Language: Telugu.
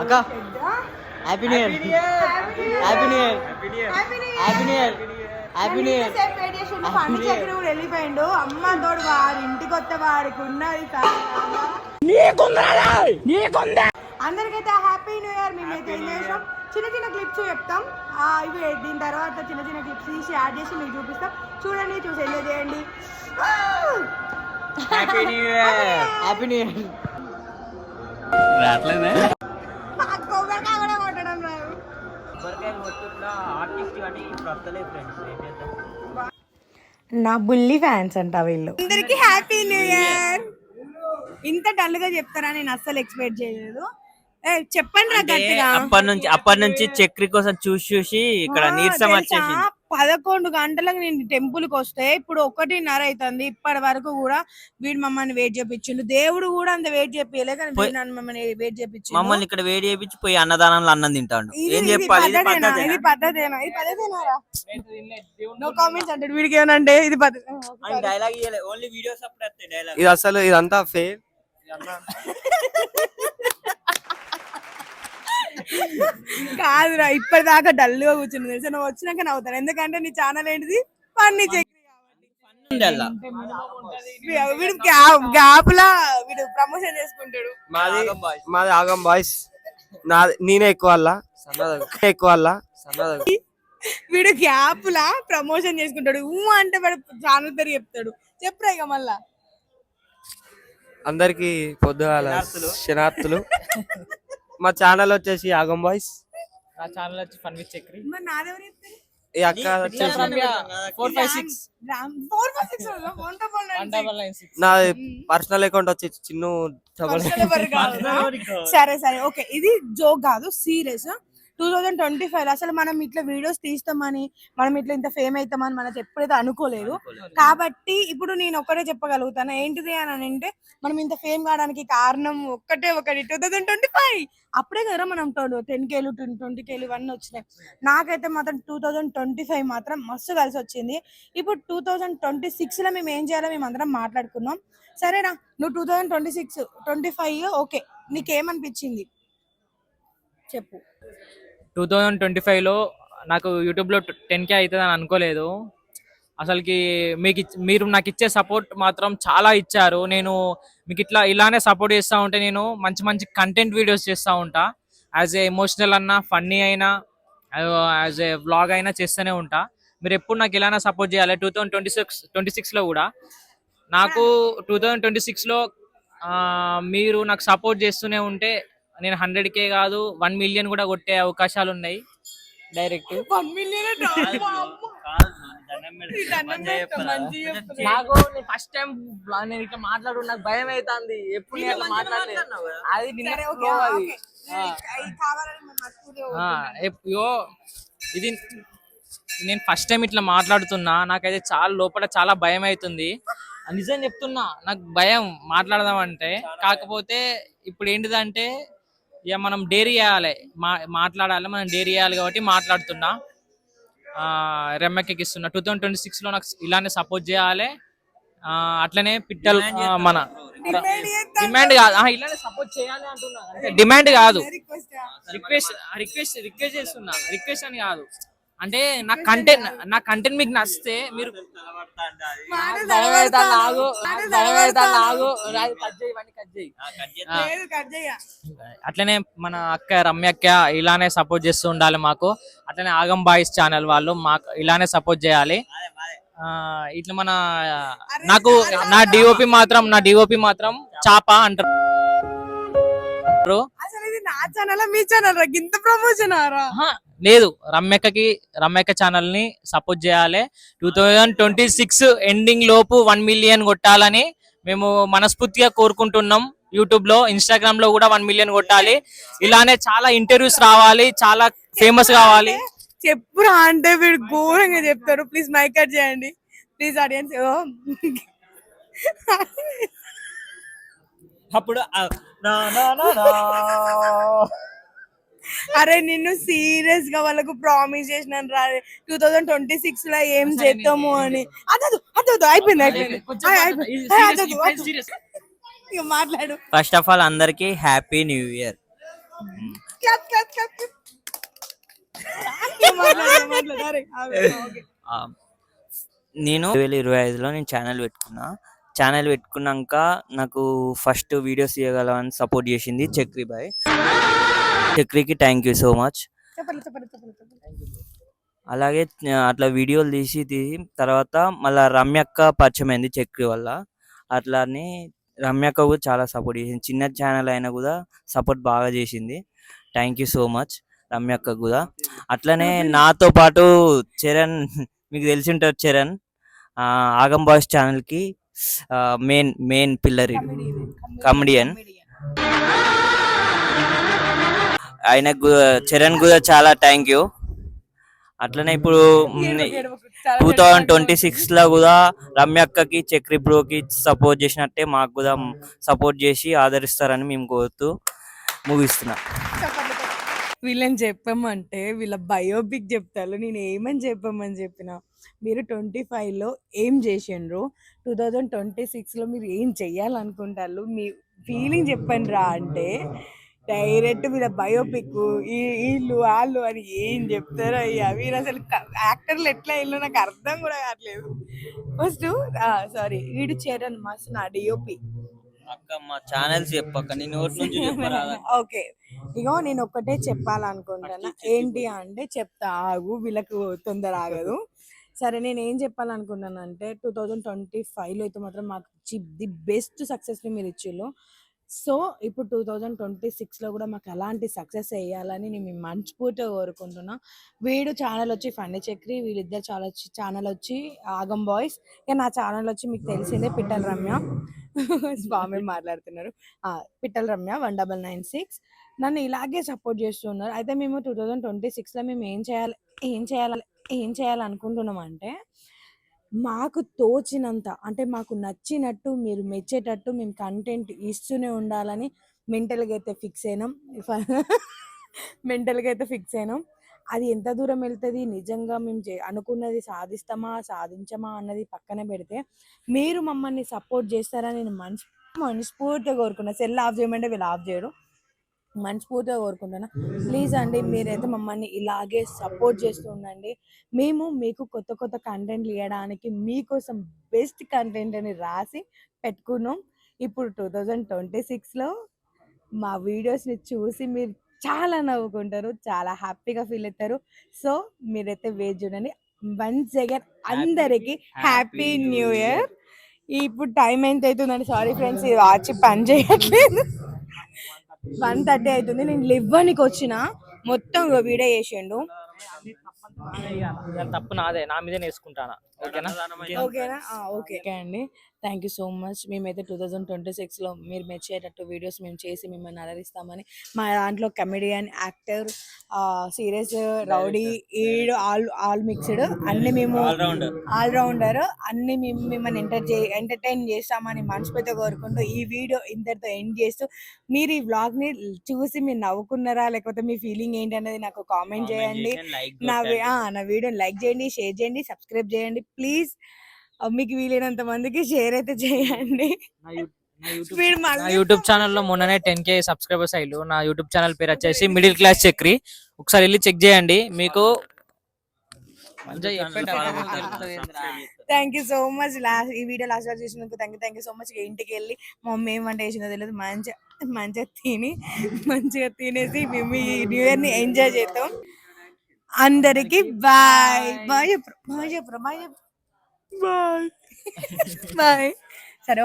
అక్క. Happy new year happy new year happy new year happy new year Pandu Chakri కూడా వెళ్ళిపోయిండు అమ్మ తోడు వాడి ఇంటికి వస్తే వాడికి ఉన్నది అందరికైతే హ్యాపీ న్యూ ఇయర్ మేమైతే ఏం చేసాం చిన్న చిన్న క్లిప్స్ చెప్తాం ఆ, ఇవి దీని తర్వాత చిన్న చిన్న క్లిప్స్ తీసి యాడ్ చేసి మీకు చూపిస్తాం. చూడండి చూసి ఎంజాయ్ చేయండి. Happy new year happy new year రావట్లేదే నాకు కొబ్బరికాయ కూడా కొట్టడం రాదు నా బుల్లి ఫ్యాన్స్ అంట వీళ్ళు. అందరికి హ్యాపీ న్యూ ఇయర్. ఇంత డల్గా చెప్తారా? నేను అస్సలు ఎక్స్పెక్ట్ చేయలేదు. చెప్పండి అప్పటి నుంచి అప్పటి నుంచి చక్రి కోసం చూసి చూసి ఇక్కడ నీరసం? వచ్చేసింది. పదకొండు గంటలకు నేను టెంపుల్కి వస్తే ఇప్పుడు ఒకటిన్నర అవుతుంది ఇప్పటి వరకు కూడా వీడు మమ్మల్ని వెయిట్ చేపించిండు. దేవుడు కూడా అంత వెయిట్ చేపియలే కానీ వీడు నన్ను మమ్మల్ని వెయిట్ చేపించిండు. మమ్మల్ని ఇక్కడ వేడి చేపించి పోయి అన్నదానంలో అన్నం తింటాడు. ఇది- ఏం ఇది చెప్పాలి? ఇది పద్ధతేనా? పద్ధతేనా? ఇది పద్ధతేనా? ఇది పద్ధతేనారా నో కామెంట్స్ అంటే వీడికి ఏమనంటే ఇది పద్ధతి డైలాగ్ ఇయ్యలే. ఓన్లీ వీడియోస్ అప్పుడు వస్తాయి డైలాగ్ ఇది అసలు ఇదంతా ఫేక్ కాదురా ఇప్పటిదాకా డల్గా కూర్చుంది తెలుసా? నువ్వు వచ్చినాక నవ్వుతాను. ఎందుకంటే నీ ఛానల్ ఏంటిది? పన్ని వీడు గ్యాప్ లా వీడు ప్రమోషన్ చేసుకుంటాడు. మాది మాది ఆగం బాయ్స్ నా నేనే ఎక్కువ ఎక్కువ వీడు గ్యాప్ లా ప్రమోషన్ చేసుకుంటాడు. ఊ అంటే వాడు ఛానల్ పేరు చెప్తాడు. చెప్పురా ఇక మళ్ళా. అందరికి పొద్దుగాల శనార్థులు మా ఛానల్ వచ్చేసి ఆగం బాయ్స్ నా ఛానల్ వచ్చి ఫన్ విత్ చక్రి. మరి నాదెవరు చెప్తారు? ఈ అక్క వచ్చేసి four five six RAM four five సిక్స్తో phone one double nine six నా పర్సనల్ అకౌంట్ వచ్చి చిన్ను డబల్ సరే సరే ఓకే. ఇది జోక్ కాదు serious two thousand twenty five అసలు మనం ఇట్లా వీడియోస్ తీస్తామని మనం ఇట్లా ఇంత ఫేమ్ అవుతామని మనకు ఎప్పుడైతే అనుకోలేదు. కాబట్టి ఇప్పుడు నేను ఒక్కటే చెప్పగలుగుతాను. ఏంటిది అని అంటే మనం ఇంత ఫేమ్ కావడానికి కారణం ఒక్కటే ఒకటి. టూ థౌజండ్ ట్వంటీ ఫైవ్ అప్పుడే కదా మనం టెన్ కేలు ట్వంటీ కేలు ఇవన్నీ వచ్చినాయి. నాకైతే మాత్రం టూ థౌజండ్ ట్వంటీ ఫైవ్ మాత్రం మస్తు కలిసి వచ్చింది. ఇప్పుడు టూ థౌజండ్ ట్వంటీ సిక్స్లో మేము ఏం చేయాలో మేము అందరం మాట్లాడుకున్నాం. సరేనా? నువ్వు two thousand twenty six twenty five okay. నీకేమనిపించింది? చెప్పు. టూ థౌజండ్ ట్వంటీ ఫైవ్లో నాకు యూట్యూబ్లో టెన్ కే అవుతుంది అని అనుకోలేదు. అసలుకి మీకు మీరు నాకు ఇచ్చే సపోర్ట్ మాత్రం చాలా ఇచ్చారు. నేను మీకు ఇట్లా ఇలానే సపోర్ట్ చేస్తూ ఉంటే నేను మంచి మంచి కంటెంట్ వీడియోస్ చేస్తూ ఉంటా. యాజ్ ఏ ఎమోషనల్ అన్నా ఫన్నీ అయినా యాజ్ ఏ వ్లాగ్ అయినా చేస్తూనే ఉంటా. మీరు ఎప్పుడు నాకు ఇలానే సపోర్ట్ చేయాలి. Two thousand twenty six twenty సిక్స్లో కూడా. నాకు టూ థౌజండ్ ట్వంటీ సిక్స్లో మీరు నాకు సపోర్ట్ చేస్తూనే ఉంటే నేను హండ్రెడ్ కే కాదు వన్ మిలియన్ కూడా కొట్టే అవకాశాలు ఉన్నాయి డైరెక్ట్. వన్ మిలియన్ నాకు ఫస్ట్ టైం నేను ఇట్లా మాట్లాడు నాకు భయం అవుతుంది ఎప్పుడు నేను అట్లా మాట్లాడలేదు. అది నిన్న ఇది నేను ఫస్ట్ టైం ఇట్లా మాట్లాడుతున్నా. నాకైతే చాలా లోపల చాలా భయం అవుతుంది నిజం చెప్తున్నా నాకు భయం మాట్లాడదాం అంటే కాకపోతే ఇప్పుడు ఏంటిదంటే ఇక మనం డేరీ చేయాలి. మా మాట్లాడాలి. మనం డేరీ చేయాలి కాబట్టి మాట్లాడుతున్నా. ఆ, రెమ్మెక్కి ఇస్తున్నా. టూ థౌజండ్ ట్వంటీ సిక్స్లో నాకు ఇలానే సపోర్ట్ చేయాలి. అట్లనే పిట్టలు మన డిమాండ్ కాదు. ఇలానే సపోర్ట్ చేయాలి అంటున్నా. అంటే డిమాండ్ కాదు. రిక్వెస్ట్ రిక్వెస్ట్ రిక్వెస్ట్ చేస్తున్నా. రిక్వెస్ట్ అని కాదు. అంటే నా కంటెంట్ నా కంటెంట్ మీకు నచ్చితే మీరు అట్లనే మన అక్క రమ్య అక్క ఇలానే సపోర్ట్ చేస్తూ ఉండాలి మాకు. అట్లనే ఆగం బాయ్స్ ఛానల్ వాళ్ళు మాకు ఇలానే సపోర్ట్ చేయాలి. ఆ, ఇట్లా మన నాకు నా డిఓపి మాత్రం నా డిఓపి మాత్రం చాప అంటారు. అసలు ఇది నా ఛానల్ మీ ఛానల్ రా? ఇంత ప్రమోషన్ ఆరా లేదు రమ్యక్కకి రమ్యక్క ఛానల్ని సపోర్ట్ చేయాలి. Two thousand twenty six ending లోపు వన్ మిలియన్ కొట్టాలని మేము మనస్ఫూర్తిగా కోరుకుంటున్నాం. యూట్యూబ్లో ఇన్స్టాగ్రామ్లో కూడా వన్ మిలియన్ కొట్టాలి. ఇలానే చాలా ఇంటర్వ్యూస్ రావాలి చాలా ఫేమస్ కావాలి. చెప్పురా అంటే వీడు ఘోరంగా చెప్తారు ప్లీజ్ మైక్ కట్ చేయండి. ప్లీజ్ ఆడియన్స్ అప్పుడు ఆ, నా, నా, నా, నా. అరే నిన్ను సీరియస్గా వాళ్ళకు ప్రామిస్ చేసినాను రా. టూ థౌజండ్ ట్వంటీ సిక్స్లో ఏం చేద్దాము అని. అదదు అదదు అయిపోయింది అయిపోయింది. ఇక మాట్లాడు. ఫస్ట్ ఆఫ్ ఆల్ అందరికి హ్యాపీ న్యూ ఇయర్ నేను రెండు వేల ఇరవై ఐదులో నేను ఛానల్ పెట్టుకున్నా. ఛానల్ పెట్టుకున్నాక నాకు ఫస్ట్ వీడియోస్ తీయగలవని సపోర్ట్ చేసింది చక్రి బాయ్ చక్రికి థ్యాంక్ యూ సో మచ్ అలాగే అట్లా వీడియోలు తీసి తీసి తర్వాత మళ్ళా రమ్యక్క పరిచయం అయింది చక్రి వల్ల. అట్లానే రమ్యక్క కూడా చాలా సపోర్ట్ చేసింది. చిన్న ఛానల్ అయినా కూడా సపోర్ట్ బాగా చేసింది. థ్యాంక్ యూ సో మచ్ రమ్యక్క కూడా. అట్లనే నాతో పాటు చరణ్ మీకు తెలిసి ఉంటారు చరణ్ ఆగం బాయ్స్ ఛానల్కి మెయిన్ మెయిన్ పిల్లర్ Comedian. ఆయనకు కూడా- చరణ్ కూడా చాలా థ్యాంక్ యూ అట్లనే ఇప్పుడు టూ థౌజండ్ ట్వంటీ సిక్స్లో కూడా రమ్యక్కకి చక్రి బ్రోకి సపోర్ట్ చేసినట్టే మాకు కూడా సపోర్ట్ చేసి ఆదరిస్తారని మేము కోరుతూ ముగిస్తున్నా. వీళ్ళని చెప్పమంటే వీళ్ళ బయోపిక్ చెప్తారు. నేను ఏమని చెప్పమని చెప్పిన? మీరు ట్వంటీ ఫైవ్లో ఏం చేసిండ్రు? టూ థౌజండ్ ట్వంటీ సిక్స్లో మీరు ఏం చెయ్యాలనుకుంటారు మీ ఫీలింగ్ చెప్పండి రా అంటే డైరెక్ట్ వీళ్ళ బయోపిక్ వీళ్ళు వాళ్ళు అని ఏం చెప్తారో అయ్యా. వీళ్ళు అసలు యాక్టర్లు ఎట్లా వీళ్ళు నాకు అర్థం కూడా కావట్లేదు. ఫస్ట్ సారీ వీడు చరణ్ మస్తు నా డిఓపి అక్క మా ఛానల్స్ చెప్పక్క నేను నోటి నుంచి చెప్పరాదా ఓకే. ఇగో నేను ఒక్కటే చెప్పాలనుకుంటున్నా. ఏంటి అంటే చెప్తా ఆగు వీళ్ళకు తొందర ఆగదు. సరే నేను ఏం చెప్పాలనుకున్నాను అంటే టూ థౌజండ్ ట్వంటీ ఫైవ్లో అయితే మాత్రం మాకు ది బెస్ట్ సక్సెస్ని మీరు ఇచ్చిళ్ళు సో ఇప్పుడు టూ థౌజండ్ ట్వంటీ సిక్స్లో కూడా మాకు అలాంటి సక్సెస్ వేయాలని నేను మీ మనస్ఫూర్తిగా కోరుకుంటున్నా. వీడు ఛానల్ వచ్చి ఫండి చక్రి వీళ్ళిద్దరు చాలా ఛానల్ వచ్చి ఆగం బాయ్స్. ఇక నా ఛానల్ వచ్చి మీకు తెలిసిందే పిట్టల రమ్య. స్వామి మాట్లాడుతున్నారు. Pittala Ramya one double nine six. నన్ను ఇలాగే సపోర్ట్ చేస్తున్నారు. అయితే మేము టూ థౌజండ్ ట్వంటీ సిక్స్లో మేము ఏం చేయాలి ఏం చేయాలి ఏం చేయాలనుకుంటున్నాం అంటే మాకు తోచినంత అంటే మాకు నచ్చినట్టు మీరు మెచ్చేటట్టు మేము కంటెంట్ ఇస్తూనే ఉండాలని మెంటల్గా అయితే ఫిక్స్ అయినాం. మెంటల్గా అయితే ఫిక్స్ అయినాం. అది ఎంత దూరం వెళ్తుంది? నిజంగా మేము చే అనుకున్నది సాధిస్తామా సాధించమా అన్నది పక్కన పెడితే మీరు మమ్మల్ని సపోర్ట్ చేస్తారని నేను మనస్ మనస్ఫూర్తిగా కోరుకున్నా. సెల్ ఆఫ్ చేయమంటే వీళ్ళు ఆఫ్ చేయడం మనస్ఫూర్తిగా కోరుకుంటున్నా. ప్లీజ్ అండి మీరైతే మమ్మల్ని ఇలాగే సపోర్ట్ చేస్తూ ఉండండి. మేము మీకు కొత్త కొత్త కంటెంట్లు ఇవ్వడానికి మీకోసం బెస్ట్ కంటెంట్ అని రాసి పెట్టుకున్నాం. ఇప్పుడు టూ థౌజండ్ ట్వంటీ సిక్స్లో మా వీడియోస్ని చూసి మీరు చాలా నవ్వుకుంటారు చాలా హ్యాపీగా ఫీల్ అవుతారు సో మీరైతే వేచి చూడండి. వన్స్ అగైన్ అందరికి హ్యాపీ న్యూ ఇయర్ ఇప్పుడు టైం ఎంత అవుతుందండి సారీ ఫ్రెండ్స్ ఇది వాచి పని చేయట్లేదు. వన్ థర్టీ అవుతుంది. నేను లివ్వనికి వచ్చిన మొత్తం వీడియో చేసిండు. తప్పు నాదే నా మీదే వేసుకుంటానా? ఓకేనా? ఓకేనా? ఓకే. ఓకే అండి. Thank you so much. మేమైతే టూ థౌజండ్ ట్వంటీ సిక్స్లో మీరు మెచ్చేటట్టు వీడియోస్ మేము చేసి మిమ్మల్ని అలరిస్తామని మా దాంట్లో కమెడియన్ యాక్టర్ సీరియస్ రౌడీ ఈడ్ ఆల్ ఆల్ మిక్స్డ్. అన్ని మేము All-rounder. ఆల్ రౌండర్ అన్ని మేము మిమ్మల్ని ఎంటర్ ఎంటర్టైన్ చేస్తామని మనస్ఫూర్తిగా కోరుకుంటూ ఈ వీడియో ఇంతటితో ఎండ్ చేస్తూ మీరు ఈ వ్లాగ్ని చూసి మీరు నవ్వుకున్నారా? లేకపోతే మీ ఫీలింగ్ ఏంటి అనేది నాకు కామెంట్ చేయండి. నా నా వీడియోని లైక్ చేయండి షేర్ చేయండి సబ్స్క్రైబ్ చేయండి. ప్లీజ్ మీకు వీలైనంత మందికి షేర్ అయితే చేయండి. నా యూట్యూబ్ ఛానల్లో మొన్ననే టెన్ కే సబ్స్క్రైబర్స్ అయ్యారు నా యూట్యూబ్ ఛానల్ పేరు వచ్చేసి మిడిల్ క్లాస్ చక్రి. ఒకసారి వెళ్ళి చెక్ చేయండి. మీకు. Thank you so much last ఈ వీడియో లాస్ట్ వరకు చూసినందుకు thank you thank you so much ఇంటికి వెళ్ళి మా మమ్మీ ఏమంటే చేసిందో తెలియదు మంచిగా మంచిగా తిని మంచిగా తినేసి మేము ఈ న్యూ ఇయర్ని ఎంజాయ్ చేద్దాం. అందరికి బాయ్ బాయ్ బాయ్ చెప్పరా బాయ్ బాయ్ బాయ్ సరే